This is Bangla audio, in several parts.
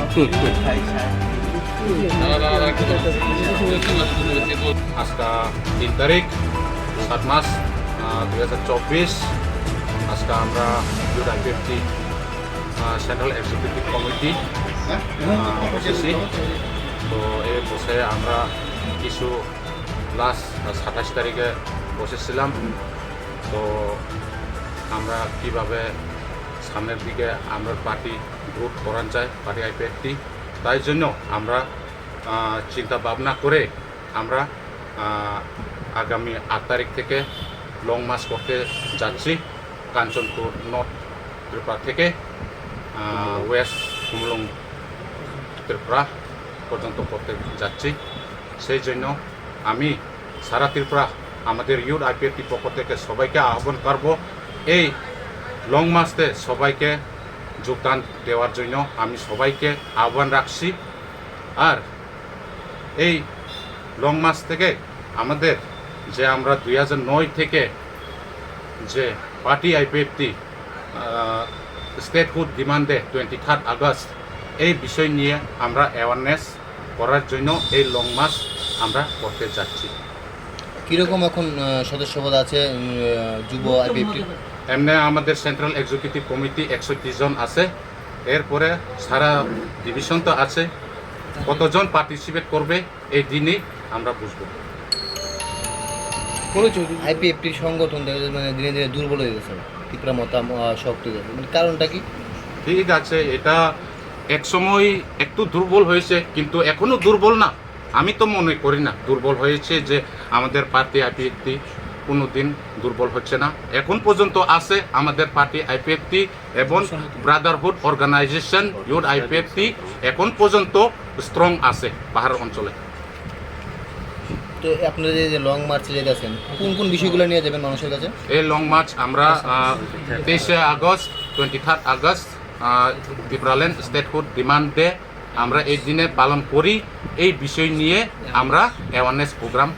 একটু একটু। আজকে তিন তারিখ, সাত মাস দুই হাজার চব্বিশ। আজকে আমরা youth IPFT central executive committee বসেছি। তো এই বসে আমরা কিছু লাস্ট সাতাশ তারিখে বসেছিলাম। তো আমরা কীভাবে সামনের দিকে আমরা পার্টি গ্রুপ করান চাই পার্টি আইপিএফটি। তাই জন্য আমরা চিন্তা ভাবনা করে আমরা আগামী আট তারিখ থেকে লং মার্চ করতে যাচ্ছি। কাঞ্চনপুর নর্থ ত্রিপুরা থেকে ওয়েস্ট কুমলং ত্রিপুরা পর্যন্ত করতে যাচ্ছি। সেই জন্য আমি সারা ত্রিপুরা, আমাদের ইউড আইপিএফটি পক্ষ থেকে সবাইকে আহ্বান করব, এই লং মার্চতে সবাইকে যোগদান দেওয়ার জন্য আমি সবাইকে আহ্বান রাখছি। আর এই লং মার্চ থেকে আমাদের যে আমরা দুই নয় থেকে যে পার্টি আইপিএফটি স্টেটহুড ডিমান্ডে টোয়েন্টি থার্ড আগস্ট এই বিষয় নিয়ে আমরা অ্যাওয়ারনেস করার জন্য এই লং মার্চ আমরা করতে যাচ্ছি। কীরকম এখন সদস্যপদ আছে যুব আইপিএফটি? এমনি আমাদের সেন্ট্রাল এক্সিকিউটিভ কমিটি একষট্টি জন আছে। এরপরে সারা ডিভিশন তো আছে। কতজন পার্টিসিপেট করবে এই দিনই আমরা বুঝব। আইপিএফটির সংগঠন মানে দিনে দিনে দুর্বল হয়ে গেছে। ত্রিপুরা মতাম শক্ত হয়ে গেছে। মানে কারণটা কি? ঠিক আছে এটা এক সময় একটু দুর্বল হয়েছে কিন্তু এখনও দুর্বল না। আমি তো মনে করি না দুর্বল হয়েছে যে আমাদের পার্টি আইপিএফটি কোনো দিন দুর্বল হচ্ছে না। এখন পর্যন্ত আছে আমাদের পার্টি আইপিএফটি এবং ব্রাদারহুড অর্গানাইজেশন ইউড আইপিএফটি এখন পর্যন্ত স্ট্রং আছে পাহাড় অঞ্চলে। তো আপনারা যে লং মার্চে যেতে কোন কোন বিষয়গুলো নিয়ে যাবেন মানুষের কাছে? এই লং মার্চ আমরা তেইশে August twenty third August Tripuraland statehood demand day আমরা এই দিনে পালন করি। এই বিষয় নিয়ে আমরা অ্যাওয়ারনেস প্রোগ্রাম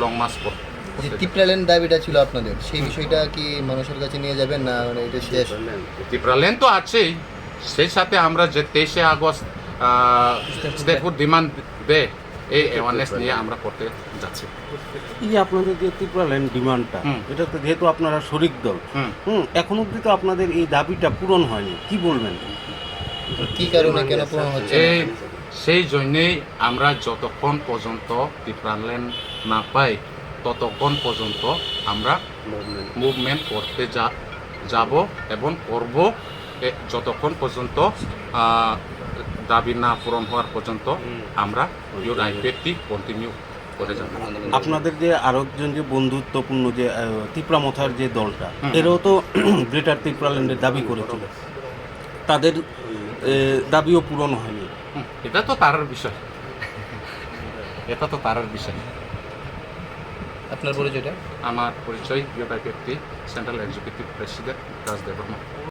লং মার্চ করি যে ত্রিপুরাল্যান্ড দাবিটা ছিল আপনাদের সেই বিষয়টা কি মানুষের কাছে নিয়ে যাবেন না মানে এটা শেষ? ত্রিপুরাল্যান্ড তো আছেই। সেই সাথে আমরা যে তেইশে আগস্ট স্টেটহুড ডিমান্ড ডে এই অ্যাওয়ারনেস নিয়ে আমরা করতে যাচ্ছি। এই যে আপনাদের যে ত্রিপুরা ল্যান্ড ডিমান্ডটা এটা তো যেহেতু আপনারা শরিক দল হুম। হুম এখন অব্দি তো আপনাদের এই দাবিটা পূরণ হয়নি কি বলবেন? কি কারণে কেন পূরণ হচ্ছে সেই জন্যেই আমরা যতক্ষণ পর্যন্ত ত্রিপুরাল্যান্ড না পাই ততক্ষণ পর্যন্ত আমরা মুভমেন্ট করতে যা যাব এবং করব যতক্ষণ পর্যন্ত দাবি না পূরণ হওয়ার পর্যন্ত আমরা আইপিএফটি কন্টিনিউ করে যাব। আপনাদের যে আরও একজন যে বন্ধুত্বপূর্ণ যে ত্রিপুরা মথার যে দলটা এরাও তো গ্রেটার ত্রিপুরা ল্যান্ডের দাবি করেছিল। তাদের দাবিও পূরণ হয়নি। এটা তো তারার বিষয়। এটা তো তারার বিষয়। আপনার পরিচয়টা? আমার পরিচয় প্রিয় ব্যক্তি central executive president Rajdev Barma